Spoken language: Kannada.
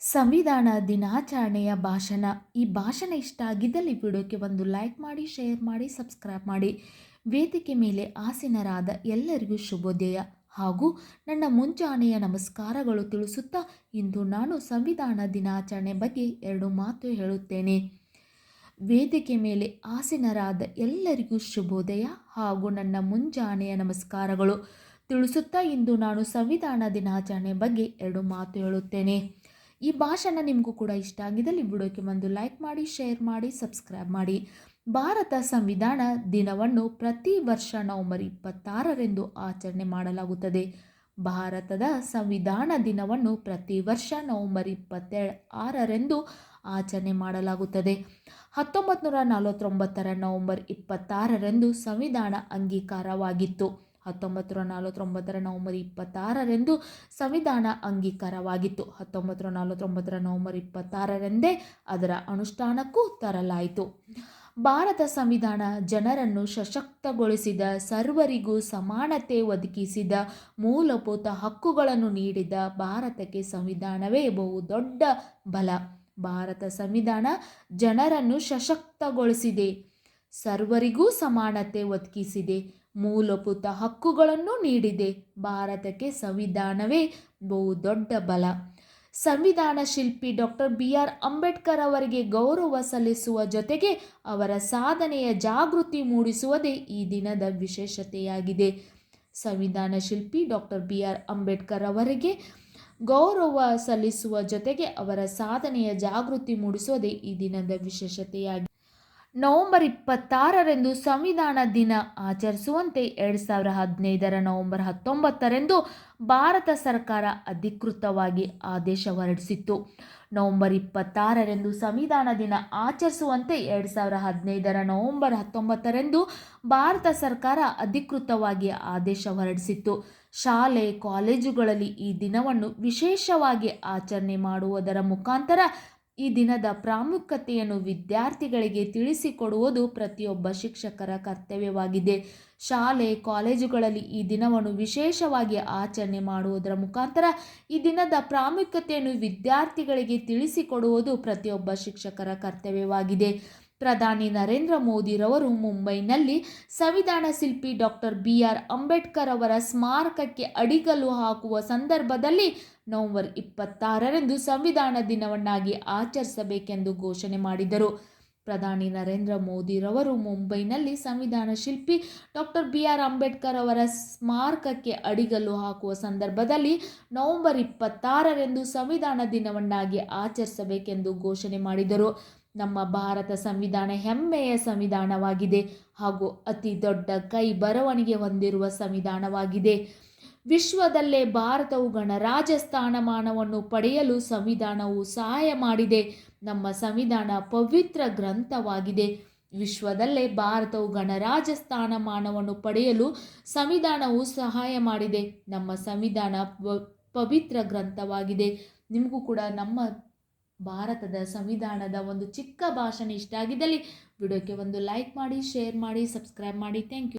ಸಂವಿಧಾನ ದಿನಾಚರಣೆಯ ಭಾಷಣ. ಈ ಭಾಷಣ ಇಷ್ಟ ಆಗಿದ್ದಲ್ಲಿ ವಿಡಿಯೋಕ್ಕೆ ಒಂದು ಲೈಕ್ ಮಾಡಿ, ಶೇರ್ ಮಾಡಿ, ಸಬ್ಸ್ಕ್ರೈಬ್ ಮಾಡಿ. ವೇದಿಕೆ ಮೇಲೆ ಆಸೀನರಾದ ಎಲ್ಲರಿಗೂ ಶುಭೋದಯ. ಹಾಗೂ ನನ್ನ ಮುಂಜಾನೆಯ ನಮಸ್ಕಾರಗಳು ತಿಳಿಸುತ್ತಾ ಇಂದು ನಾನು ಸಂವಿಧಾನ ದಿನಾಚರಣೆ ಬಗ್ಗೆ ಎರಡು ಮಾತು ಹೇಳುತ್ತೇನೆ. ವೇದಿಕೆ ಮೇಲೆ ಆಸೀನರಾದ ಎಲ್ಲರಿಗೂ ಶುಭೋದಯ ಹಾಗೂ ನನ್ನ ಮುಂಜಾನೆಯ ನಮಸ್ಕಾರಗಳು ತಿಳಿಸುತ್ತಾ ಇಂದು ನಾನು ಸಂವಿಧಾನ ದಿನಾಚರಣೆ ಬಗ್ಗೆ ಎರಡು ಮಾತು ಹೇಳುತ್ತೇನೆ. ಈ ಭಾಷಣ ನಿಮಗೂ ಕೂಡ ಇಷ್ಟ ಆಗಿದ್ದಲ್ಲಿ ವಿಡಿಯೋಕ್ಕೆ ಒಂದು ಲೈಕ್ ಮಾಡಿ, ಶೇರ್ ಮಾಡಿ, ಸಬ್ಸ್ಕ್ರೈಬ್ ಮಾಡಿ. ಭಾರತ ಸಂವಿಧಾನ ದಿನವನ್ನು ಪ್ರತಿ ವರ್ಷ ನವೆಂಬರ್ ಇಪ್ಪತ್ತಾರರೆಂದು ಆಚರಣೆ ಮಾಡಲಾಗುತ್ತದೆ. ಭಾರತದ ಸಂವಿಧಾನ ದಿನವನ್ನು ಪ್ರತಿ ವರ್ಷ ನವೆಂಬರ್ ಇಪ್ಪತ್ತೆರಡು ಆರರೆಂದು ಆಚರಣೆ ಮಾಡಲಾಗುತ್ತದೆ. ಹತ್ತೊಂಬತ್ತು ನೂರ ನಲವತ್ತೊಂಬತ್ತರ ನವೆಂಬರ್ ಇಪ್ಪತ್ತಾರರಂದು ಸಂವಿಧಾನ ಅಂಗೀಕಾರವಾಗಿತ್ತು. ಹತ್ತೊಂಬತ್ತು ನಲವತ್ತೊಂಬತ್ತರ ನವೆಂಬರ್ ಇಪ್ಪತ್ತಾರರಂದು ಸಂವಿಧಾನ ಅಂಗೀಕಾರವಾಗಿತ್ತು. ಹತ್ತೊಂಬತ್ತು ನಲವತ್ತೊಂಬತ್ತರ ನವೆಂಬರ್ ಇಪ್ಪತ್ತಾರರಂದೇ ಅದರ ಅನುಷ್ಠಾನಕ್ಕೂ ತರಲಾಯಿತು. ಭಾರತ ಸಂವಿಧಾನ ಜನರನ್ನು ಸಶಕ್ತಗೊಳಿಸಿದ, ಸರ್ವರಿಗೂ ಸಮಾನತೆ ಒದಗಿಸಿದ, ಮೂಲಭೂತ ಹಕ್ಕುಗಳನ್ನು ನೀಡಿದ ಭಾರತಕ್ಕೆ ಸಂವಿಧಾನವೇ ಬಹು ದೊಡ್ಡ ಬಲ. ಭಾರತ ಸಂವಿಧಾನ ಜನರನ್ನು ಸಶಕ್ತಗೊಳಿಸಿದೆ, ಸರ್ವರಿಗೂ ಸಮಾನತೆ ಒದಗಿಸಿದೆ. ಮೂಲಭೂತ ಹಕ್ಕುಗಳನ್ನು ನೀಡಿದೆ. ಭಾರತಕ್ಕೆ ಸಂವಿಧಾನವೇ ಬಹು ದೊಡ್ಡ ಬಲ. ಸಂವಿಧಾನ ಶಿಲ್ಪಿ ಡಾಕ್ಟರ್ ಬಿ ಆರ್ ಅಂಬೇಡ್ಕರ್ ಅವರಿಗೆ ಗೌರವ ಸಲ್ಲಿಸುವ ಜೊತೆಗೆ ಅವರ ಸಾಧನೆಯ ಜಾಗೃತಿ ಮೂಡಿಸುವುದೇ ಈ ದಿನದ ವಿಶೇಷತೆಯಾಗಿದೆ. ಸಂವಿಧಾನ ಶಿಲ್ಪಿ ಡಾಕ್ಟರ್ ಬಿ ಆರ್ ಅಂಬೇಡ್ಕರ್ ಅವರಿಗೆ ಗೌರವ ಸಲ್ಲಿಸುವ ಜೊತೆಗೆ ಅವರ ಸಾಧನೆಯ ಜಾಗೃತಿ ಮೂಡಿಸುವುದೇ ಈ ದಿನದ ವಿಶೇಷತೆಯಾಗಿದೆ. ನವೆಂಬರ್ ಇಪ್ಪತ್ತಾರರಂದು ಸಂವಿಧಾನ ದಿನ ಆಚರಿಸುವಂತೆ ಎರಡು ಸಾವಿರ ಹದಿನೈದರ ನವೆಂಬರ್ ಹತ್ತೊಂಬತ್ತರಂದು ಭಾರತ ಸರ್ಕಾರ ಅಧಿಕೃತವಾಗಿ ಆದೇಶ ಹೊರಡಿಸಿತ್ತು. ನವೆಂಬರ್ ಇಪ್ಪತ್ತಾರರಂದು ಸಂವಿಧಾನ ದಿನ ಆಚರಿಸುವಂತೆ ಎರಡು ಸಾವಿರ ಹದಿನೈದರ ನವೆಂಬರ್ ಹತ್ತೊಂಬತ್ತರಂದು ಭಾರತ ಸರ್ಕಾರ ಅಧಿಕೃತವಾಗಿ ಆದೇಶ ಹೊರಡಿಸಿತ್ತು. ಶಾಲೆ, ಕಾಲೇಜುಗಳಲ್ಲಿ ಈ ದಿನವನ್ನು ವಿಶೇಷವಾಗಿ ಆಚರಣೆ ಮಾಡುವುದರ ಮುಖಾಂತರ ಈ ದಿನದ ಪ್ರಾಮುಖ್ಯತೆಯನ್ನು ವಿದ್ಯಾರ್ಥಿಗಳಿಗೆ ತಿಳಿಸಿಕೊಡುವುದು ಪ್ರತಿಯೊಬ್ಬ ಶಿಕ್ಷಕರ ಕರ್ತವ್ಯವಾಗಿದೆ. ಶಾಲೆ, ಕಾಲೇಜುಗಳಲ್ಲಿ ಈ ದಿನವನ್ನು ವಿಶೇಷವಾಗಿ ಆಚರಣೆ ಮಾಡುವುದರ ಮುಖಾಂತರ ಈ ದಿನದ ಪ್ರಾಮುಖ್ಯತೆಯನ್ನು ವಿದ್ಯಾರ್ಥಿಗಳಿಗೆ ತಿಳಿಸಿಕೊಡುವುದು ಪ್ರತಿಯೊಬ್ಬ ಶಿಕ್ಷಕರ ಕರ್ತವ್ಯವಾಗಿದೆ. ಪ್ರಧಾನಿ ನರೇಂದ್ರ ಮೋದಿರವರು ಮುಂಬೈನಲ್ಲಿ ಸಂವಿಧಾನ ಶಿಲ್ಪಿ ಡಾಕ್ಟರ್ ಬಿ ಆರ್ ಅಂಬೇಡ್ಕರ್ ಅವರ ಸ್ಮಾರಕಕ್ಕೆ ಅಡಿಗಲ್ಲು ಹಾಕುವ ಸಂದರ್ಭದಲ್ಲಿ ನವೆಂಬರ್ ಇಪ್ಪತ್ತಾರರಂದು ಸಂವಿಧಾನ ದಿನವನ್ನಾಗಿ ಆಚರಿಸಬೇಕೆಂದು ಘೋಷಣೆ ಮಾಡಿದರು. ಪ್ರಧಾನಿ ನರೇಂದ್ರ ಮೋದಿರವರು ಮುಂಬೈನಲ್ಲಿ ಸಂವಿಧಾನ ಶಿಲ್ಪಿ ಡಾಕ್ಟರ್ ಬಿ ಆರ್ ಅಂಬೇಡ್ಕರ್ ಅವರ ಸ್ಮಾರಕಕ್ಕೆ ಅಡಿಗಲ್ಲು ಹಾಕುವ ಸಂದರ್ಭದಲ್ಲಿ ನವೆಂಬರ್ ಇಪ್ಪತ್ತಾರರಂದು ಸಂವಿಧಾನ ದಿನವನ್ನಾಗಿ ಆಚರಿಸಬೇಕೆಂದು ಘೋಷಣೆ ಮಾಡಿದರು. ನಮ್ಮ ಭಾರತ ಸಂವಿಧಾನ ಹೆಮ್ಮೆಯ ಸಂವಿಧಾನವಾಗಿದೆ ಹಾಗೂ ಅತಿ ದೊಡ್ಡ ಕೈ ಬರವಣಿಗೆ ಹೊಂದಿರುವ ಸಂವಿಧಾನವಾಗಿದೆ. ವಿಶ್ವದಲ್ಲೇ ಭಾರತವು ಗಣರಾಜ್ಯ ಸ್ಥಾನಮಾನವನ್ನು ಪಡೆಯಲು ಸಂವಿಧಾನವು ಸಹಾಯ ಮಾಡಿದೆ. ನಮ್ಮ ಸಂವಿಧಾನ ಪವಿತ್ರ ಗ್ರಂಥವಾಗಿದೆ. ವಿಶ್ವದಲ್ಲೇ ಭಾರತವು ಗಣರಾಜ್ಯ ಸ್ಥಾನಮಾನವನ್ನು ಪಡೆಯಲು ಸಂವಿಧಾನವು ಸಹಾಯ ಮಾಡಿದೆ. ನಮ್ಮ ಸಂವಿಧಾನ ಪವಿತ್ರ ಗ್ರಂಥವಾಗಿದೆ. ನಿಮಗೂ ಕೂಡ ನಮ್ಮ ಭಾರತದ ಸಂವಿಧಾನದ ಒಂದು ಚಿಕ್ಕ ಭಾಷಣ ಇಷ್ಟ ಆಗಿದ್ದಲ್ಲಿ ವಿಡಿಯೋಕ್ಕೆ ಒಂದು ಲೈಕ್ ಮಾಡಿ ಶೇರ್ ಮಾಡಿ ಸಬ್ಸ್ಕ್ರೈಬ್ ಮಾಡಿ. Thank you